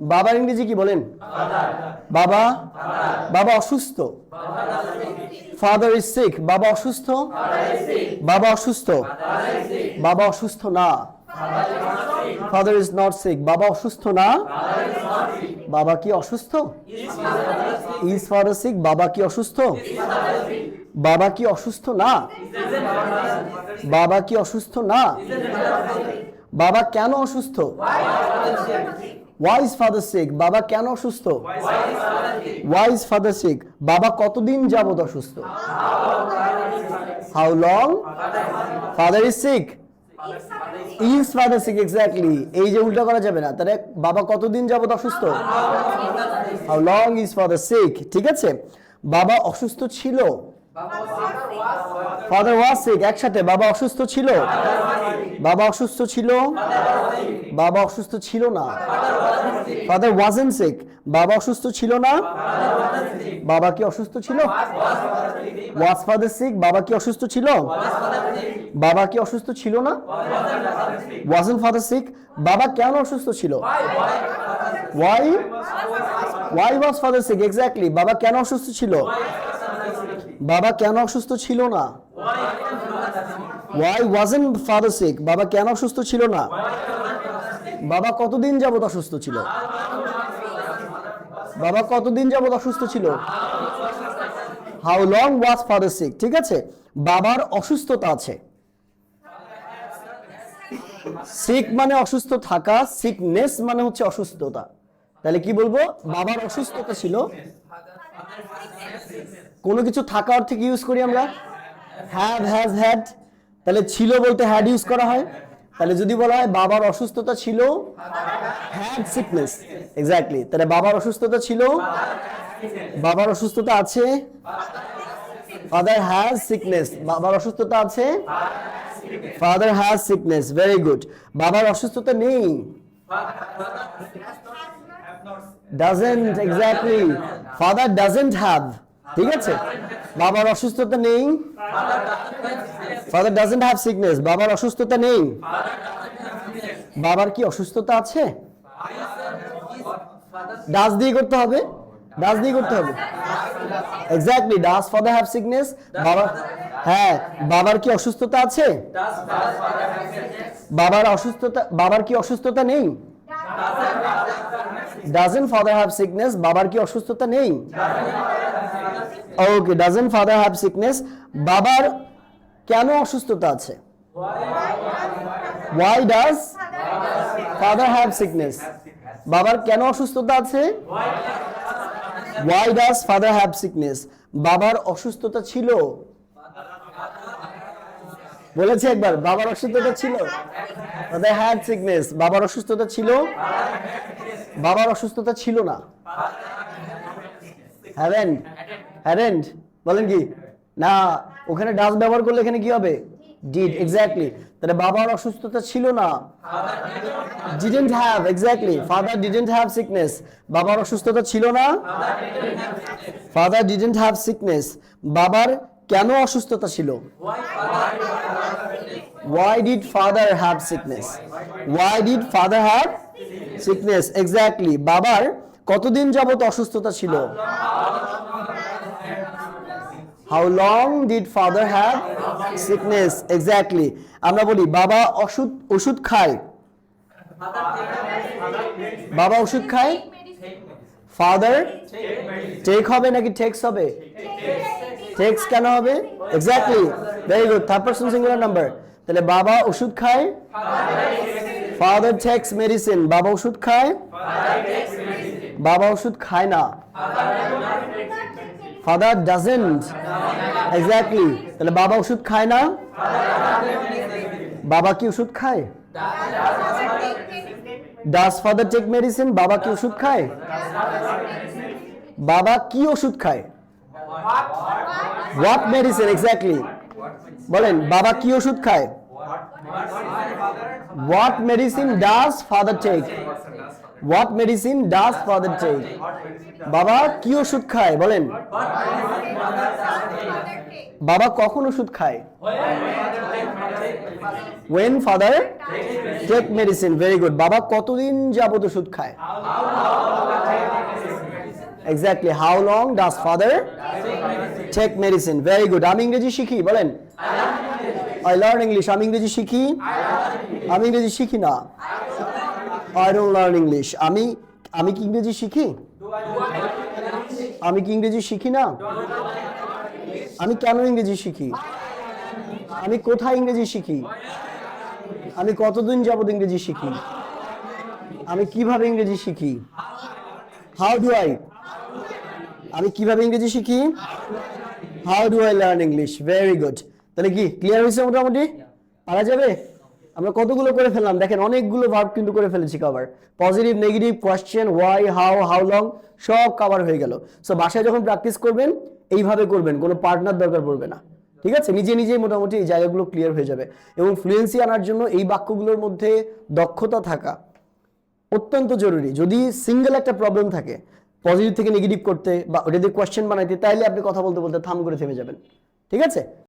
বাবার ইংরেজি কি বলেন? বাবা বাবা অসুস্থ। ফাদার ইজ সিক বাবা অসুস্থ। বাবা অসুস্থ। বাবা অসুস্থ না। ফাদার ইজ নট সিক বাবা অসুস্থ না। বাবা কি অসুস্থ? ইজ ফাদার সিক বাবা কি অসুস্থ? বাবা কি অসুস্থ না? বাবা কি অসুস্থ না? বাবা কেন অসুস্থ? ওয়াই ইজ ফাদার সিক বাবা কেন অসুস্থ? ওয়াই ইজ ফাদার সিক বাবা কতদিন যাবত অসুস্থ? How long father is sick is father sick exactly এই যে উল্টা করা যাবে না, তাহলে বাবা কতদিন যাবত অসুস্থ? How long is father sick ঠিক আছে? বাবা অসুস্থ ছিল? ফাদার ওয়াজ সিক একসাথে, বাবা অসুস্থ ছিল? বাবা অসুস্থ ছিল? বাবা অসুস্থ ছিল না? ফাদার ওয়াজেন সিক বাবা অসুস্থ ছিল না? বাবা কি অসুস্থ ছিল? ওয়াজ ফাদার সিক বাবা কি অসুস্থ ছিল? বাবা কি অসুস্থ ছিল না? ওয়াজেন ফাদার সিক বাবা কেন অসুস্থ ছিল? Why why was father sick exactly বাবা কেন অসুস্থ ছিল? বাবা কেন অসুস্থ ছিল না? ওয়াই ওয়াজেন ফাদার সিক বাবা কেন অসুস্থ ছিল না? বাবা কতদিন যাবত অসুস্থ ছিল? বাবা কতদিন যাবত অসুস্থ ছিল? How long was father sick ঠিক আছে? বাবার অসুস্থতা আছে। সিক মানে অসুস্থ থাকা সিকনেস মানে হচ্ছে অসুস্থতা। তাহলে কি বলব? বাবার অসুস্থতা ছিল। কোনো কিছু থাকা অর্থে কি ইউজ করি আমরা? হ্যাভ হ্যাজ হ্যাড তাহলে ছিল বলতে হ্যাড ইউজ করা হয়। তাহলে যদি বলা হয় বাবার অসুস্থতা ছিল? হ্যাড সিকনেস এক্স্যাক্টলি তাহলে বাবার অসুস্থতা ছিল? বাবার অসুস্থতা আছে? ফাদার হ্যাজ সিকনেস বাবার অসুস্থতা আছে? Father has sickness very good বাবার অসুস্থতা নেই? Doesn't exactly father doesn't have ঠিক আছে? বাবার অসুস্থতা নেই? ফাদার ডাজেন্ট হ্যাভ সিকনেস বাবার অসুস্থতা নেই। বাবার কি অসুস্থতা আছে? ডাস দিয়ে করতে হবে? ডাস দিয়ে করতে হবে। Exactly does father have sickness বাবা হ্যাঁ বাবার কি অসুস্থতা আছে? বাবার অসুস্থতা বাবার কি অসুস্থতা নেই? ডাজেন্ট ফাদার হ্যাভ সিকনেস বাবার কি অসুস্থতা নেই? Okay doesn't father have sickness বাবার কেন অসুস্থতা আছে? Why does father have sickness বাবার কেন অসুস্থতা আছে? Why does father have sickness বাবার অসুস্থতা ছিল? বলেছে একবার, বাবার অসুস্থতা ছিল? ফাদার হ্যাড সিকনেস বাবার অসুস্থতা ছিল? বাবার অসুস্থতা ছিল না। হ্যাভেন্ট হ্যাডেন্ট বলেন কি? না ওখানে ডাস ব্যবহার করলে এখানে কি হবে? ডিড এক্স্যাক্টলি তাহলে বাবার অসুস্থতা ছিল না? Didn't have exactly father didn't have sickness বাবার অসুস্থতা ছিল না? ফাদার ডিডেন্ট হ্যাভ সিকনেস বাবার কেন অসুস্থতা ছিল? Why did father have sickness? Why did father have sickness? Exactly. বাবার কতদিন যাবত অসুস্থতা ছিল? How long did father have sickness? Exactly. আমরা বলি, বাবা ওষুধ ওষুধ খায়। বাবা ওষুধ খায়? ফাদার টেক হবে নাকি টেক্স হবে? টেক্স কেন হবে? Exactly very good third person singular number তাহলে বাবা ওষুধ খায়? ফাদার টেক্স মেডিসিন বাবা ওষুধ খায়? বাবা ওষুধ খায় না। ফাদার ডাজেন্ট এক্স্যাক্টলি তাহলে বাবা ওষুধ খায় না? বাবা কি ওষুধ খায়? ডাস ফাদার টেক মেডিসিন বাবা কি ওষুধ খায়? বাবা কি ওষুধ খায়? হোয়াট মেডিসিন এক্স্যাক্টলি বলেন, বাবা কি ওষুধ খায়? What medicine does father take what medicine does father take বাবা কি ওষুধ খায়? বলেন। বাবা কখন ওষুধ খায়? When father take medicine very good বাবা কতদিন যাবত ওষুধ খায়? Exactly how long does father take medicine very good আমি ইংরেজি শিখি, বলেন। আই লার্ন ইংলিশ আমি ইংরেজি শিখি? আমি ইংরেজি শিখি না? আই ডোন্ট লার্ন ইংলিশ আমি আমি কি ইংরেজি শিখি? আমি কি ইংরেজি শিখি না? আমি কেন ইংরেজি শিখি? আমি কোথায় ইংরেজি শিখি? আমি কতদিন যাবত ইংরেজি শিখি? আমি কীভাবে ইংরেজি শিখি? হাউ ডু আই আমি কীভাবে ইংরেজি শিখি? How do I learn English very good তাহলে কি ক্লিয়ার হয়েছে মোটামুটি? পারা যাবে? আমরা কতগুলো করে ফেললাম? দেখেন, অনেকগুলো ভার্ব কিন্তু করে ফেলেছি cover positive negative question why how how long সব কভার হয়ে গেল। সো বাসায় যখন প্র্যাকটিস করবেন, এইভাবে করবেন, কোনো পার্টনার দরকার পড়বে না। ঠিক আছে? নিজে নিজেই মোটামুটি এই জায়গাগুলো ক্লিয়ার হয়ে যাবে। এবং ফ্লুয়েন্সি আনার জন্য এই বাক্যগুলোর মধ্যে দক্ষতা থাকা অত্যন্ত জরুরি। যদি সিঙ্গেল একটা প্রবলেম থাকে পজিটিভ থেকে নেগেটিভ করতে বা ওটা দিয়ে কোয়েশ্চেন বানাইতে, তাইলে আপনি কথা বলতে বলতে থাম করে থেমে যাবেন। ঠিক আছে?